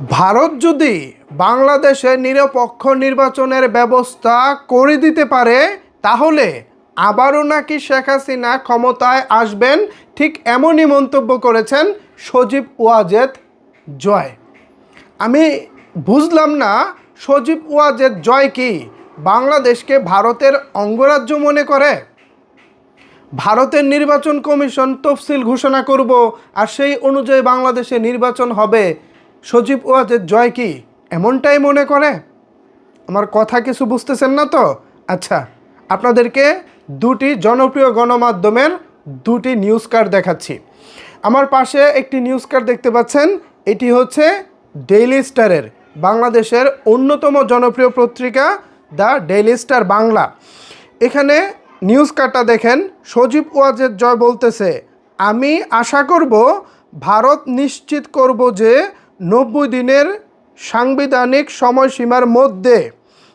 ভারত যদি বাংলাদেশে নিরপেক্ষ নির্বাচনের ব্যবস্থা করে দিতে পারে, তাহলে আবারও নাকি শেখ হাসিনা ক্ষমতায় আসবেন। ঠিক এমনই মন্তব্য করেছেন সজীব ওয়াজেদ জয়। আমি বুঝলাম না, সজীব ওয়াজেদ জয় কি? বাংলাদেশকে ভারতের অঙ্গরাজ্য মনে করে? ভারতের নির্বাচন কমিশন তফসিল ঘোষণা করব, আর সেই অনুযায়ী বাংলাদেশে নির্বাচন হবে সজীব ওয়াজের জয় কি? এমনটাই মনে করে? আমার কথা কিছু বুঝতেছেন না তো? আচ্ছা আপনাদেরকে দুটি জনপ্রিয় গণমাধ্যমের দুটি নিউজ কার্ড দেখাচ্ছি। আমার পাশে একটি নিউজ কার্ড দেখতে পাচ্ছেন, এটি হচ্ছে ডেইলি স্টারের বাংলাদেশের অন্যতম জনপ্রিয় পত্রিকা দ্য ডেইলি স্টার বাংলা। এখানে নিউজ কার্ডটা দেখেন, সজীব ওয়াজের জয় বলতেছে, আমি আশা করব, ভারত নিশ্চিত করব যে নব্বই দিনের সাংবিধানিক সময়সীমার মধ্যে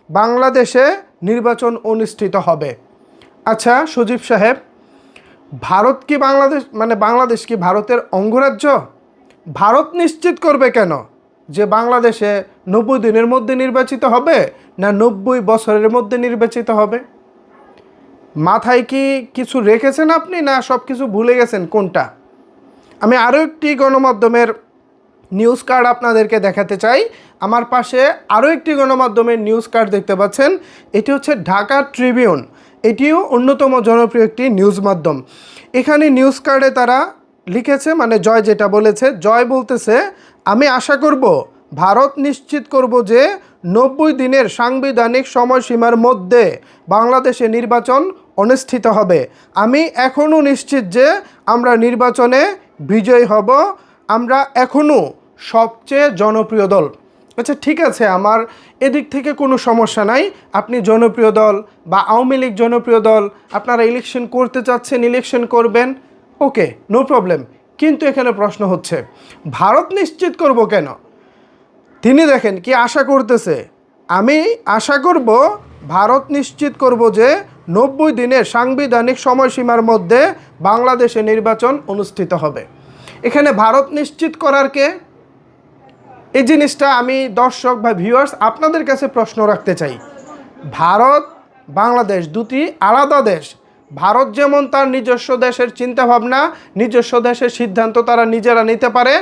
বাংলাদেশে নির্বাচন অনুষ্ঠিত হবে। আচ্ছা সজীব সাহেব, ভারত কি বাংলাদেশ মানে বাংলাদেশ কি ভারতের অঙ্গরাজ্য? ভারত নিশ্চিত করবে কেন যে বাংলাদেশে নব্বই দিনের মধ্যে নির্বাচিত হবে না নব্বই বছরের মধ্যে নির্বাচিত হবে? মাথায় কি কিছু রেখেছেন আপনি না সব কিছু ভুলে গেছেন কোনটা? আমি আরও একটি গণমাধ্যমের নিউজ কার্ড আপনাদেরকে দেখাতে চাই। আমার পাশে আরও একটি গণমাধ্যমের নিউজ কার্ড দেখতে পাচ্ছেন। এটি হচ্ছে ঢাকা ট্রিবিউন। এটিও অন্যতম জনপ্রিয় একটি নিউজ মাধ্যম। এখানে নিউজ কার্ডে তারা লিখেছে মানে জয় যেটা বলেছে, জয় বলতেছে, আমি আশা করব, ভারত নিশ্চিত করব যে নব্বই দিনের সাংবিধানিক সময়সীমার মধ্যে বাংলাদেশে নির্বাচন অনুষ্ঠিত হবে। আমি এখনও নিশ্চিত যে আমরা নির্বাচনে বিজয়ী হব। আমরা এখনও সবচেয়ে জনপ্রিয় দল। আচ্ছা ঠিক আছে, আমার এদিক থেকে কোনো সমস্যা নাই। আপনি জনপ্রিয় দল বা আওয়ামী লীগ জনপ্রিয় দল, আপনারা ইলেকশন করতে চাচ্ছেন ইলেকশন করবেন, ওকে নো প্রবলেম কিন্তু এখানে প্রশ্ন হচ্ছে, ভারত নিশ্চিত করব কেন? তিনি দেখেন, কি আশা করতেছে? আমি আশা করব, ভারত নিশ্চিত করব যে নব্বই দিনের সাংবিধানিক সময়সীমার মধ্যে বাংলাদেশে নির্বাচন অনুষ্ঠিত হবে। এখানে ভারত নিশ্চিত করার কে? এই জিনিসটা আমি দর্শক বা ভিউয়ার্স আপনাদের কাছে প্রশ্ন রাখতে চাই। ভারত, বাংলাদেশ দুটি আলাদা দেশ। ভারত যেমন তার নিজস্ব দেশের চিন্তাভাবনা, নিজস্ব দেশের সিদ্ধান্ত তারা নিজেরা নিতে পারে,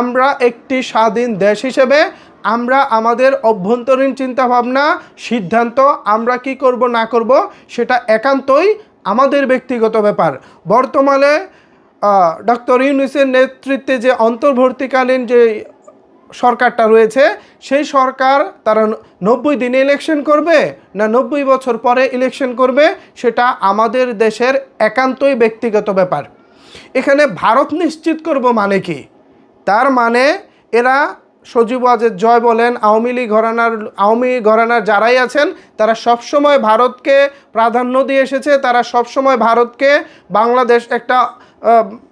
আমরা একটি স্বাধীন দেশ হিসেবে আমরা আমাদের অভ্যন্তরীণ চিন্তাভাবনা, সিদ্ধান্ত আমরা কি করব, না করব, সেটা একান্তই আমাদের ব্যক্তিগত ব্যাপার। বর্তমানে ডক্টর ইউনুসের নেতৃত্বে যে অন্তর্বর্তীকালীন যে সরকারটা রয়েছে, সেই সরকার তারা নব্বই দিনে ইলেকশন করবে না নব্বই বছর পরে ইলেকশন করবে, সেটা আমাদের দেশের একান্তই ব্যক্তিগত ব্যাপার। এখানে ভারত নিশ্চিত করব মানে কি? তার মানে এরা সজীব ওয়াজেদ জয় বলেন, আওয়ামী লীগ ঘরানার, আওয়ামী ঘরানার যারাই আছেন, তারা সবসময় ভারতকে প্রাধান্য দিয়ে এসেছে, তারা সবসময় ভারতকে বাংলাদেশ একটা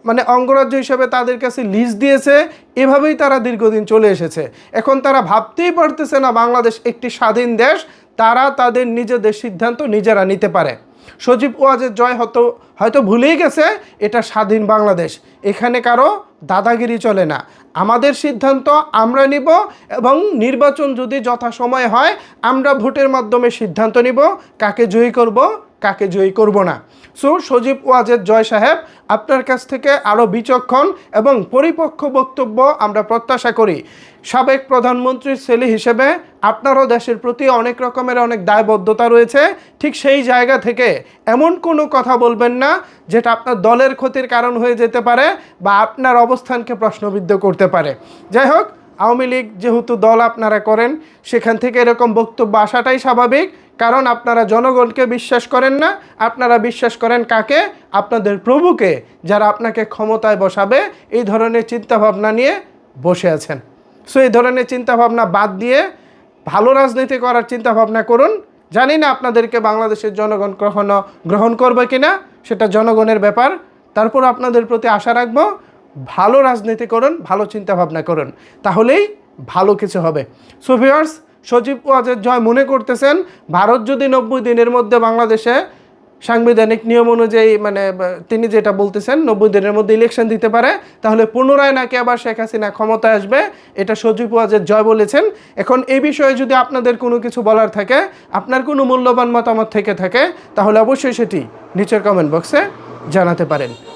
মানে অঙ্গরাজ্য হিসেবে তাদের কাছে লিজ দিয়েছে, এভাবেই তারা দীর্ঘদিন চলে এসেছে। এখন তারা ভাবতেই পারতেছে না বাংলাদেশ একটি স্বাধীন দেশ, তারা তাদের নিজেদের সিদ্ধান্ত নিজেরা নিতে পারে। সজীব ওয়াজের জয় হয়তো হয়তো ভুলেই গেছে, এটা স্বাধীন বাংলাদেশ। এখানে কারও দাদাগিরি চলে না। আমাদের সিদ্ধান্ত আমরা নিব এবং নির্বাচন যদি যথাসময়ে হয়, আমরা ভোটের মাধ্যমে সিদ্ধান্ত নিব, কাকে জয়ী করব কাকে জয়ী করব না। সো সজীব ওয়াজেদ জয় সাহেব, আপনার কাছ থেকে আরও বিচক্ষণ এবং পরিপক্ক বক্তব্য আমরা প্রত্যাশা করি। সাবেক প্রধানমন্ত্রীর ছেলে হিসেবে আপনারও দেশের প্রতি অনেক রকমের অনেক দায়বদ্ধতা রয়েছে। ঠিক সেই জায়গা থেকে এমন কোনো কথা বলবেন না, যেটা আপনার দলের ক্ষতির কারণ হয়ে যেতে পারে বা আপনার অবস্থানকে প্রশ্নবিদ্ধ করতে পারে। যাই হোক আওয়ামী লীগ যেহেতু দল আপনারা করেন, সেখান থেকে এরকম বক্তব্য আসাটাই স্বাভাবিক। কারণ আপনারা জনগণকে বিশ্বাস করেন না, আপনারা বিশ্বাস করেন কাকে? আপনাদের প্রভুকে, যারা আপনাকে ক্ষমতায় বসাবে। এই ধরনের চিন্তাভাবনা নিয়ে বসে আছেন। সো এই ধরনের চিন্তাভাবনা বাদ দিয়ে ভালো রাজনীতি করার চিন্তাভাবনা করুন। জানি না আপনাদেরকে বাংলাদেশের জনগণ কখনো গ্রহণ করবে কিনা, সেটা জনগণের ব্যাপার। তারপর আপনাদের প্রতি আশা রাখব ভালো রাজনীতি করুন, ভালো চিন্তা ভাবনা করুন, তাহলেই ভালো কিছু হবে। সো ভিউয়ার্স সজীব ওয়াজের জয় মনে করতেছেন, ভারত যদি নব্বই দিনের মধ্যে বাংলাদেশে সাংবিধানিক নিয়ম অনুযায়ী মানে তিনি যেটা বলতেছেন, নব্বই দিনের মধ্যে ইলেকশন দিতে পারে, তাহলে পুনরায় নাকি আবার শেখ হাসিনা ক্ষমতায় আসবে, এটা সজীব ওয়াজের জয় বলেছেন। এখন এই বিষয়ে যদি আপনাদের কোনো কিছু বলার থাকে, আপনার কোনো মূল্যবান মতামত থেকে থাকে, তাহলে অবশ্যই সেটি নিচের কমেন্ট বক্সে জানাতে পারেন।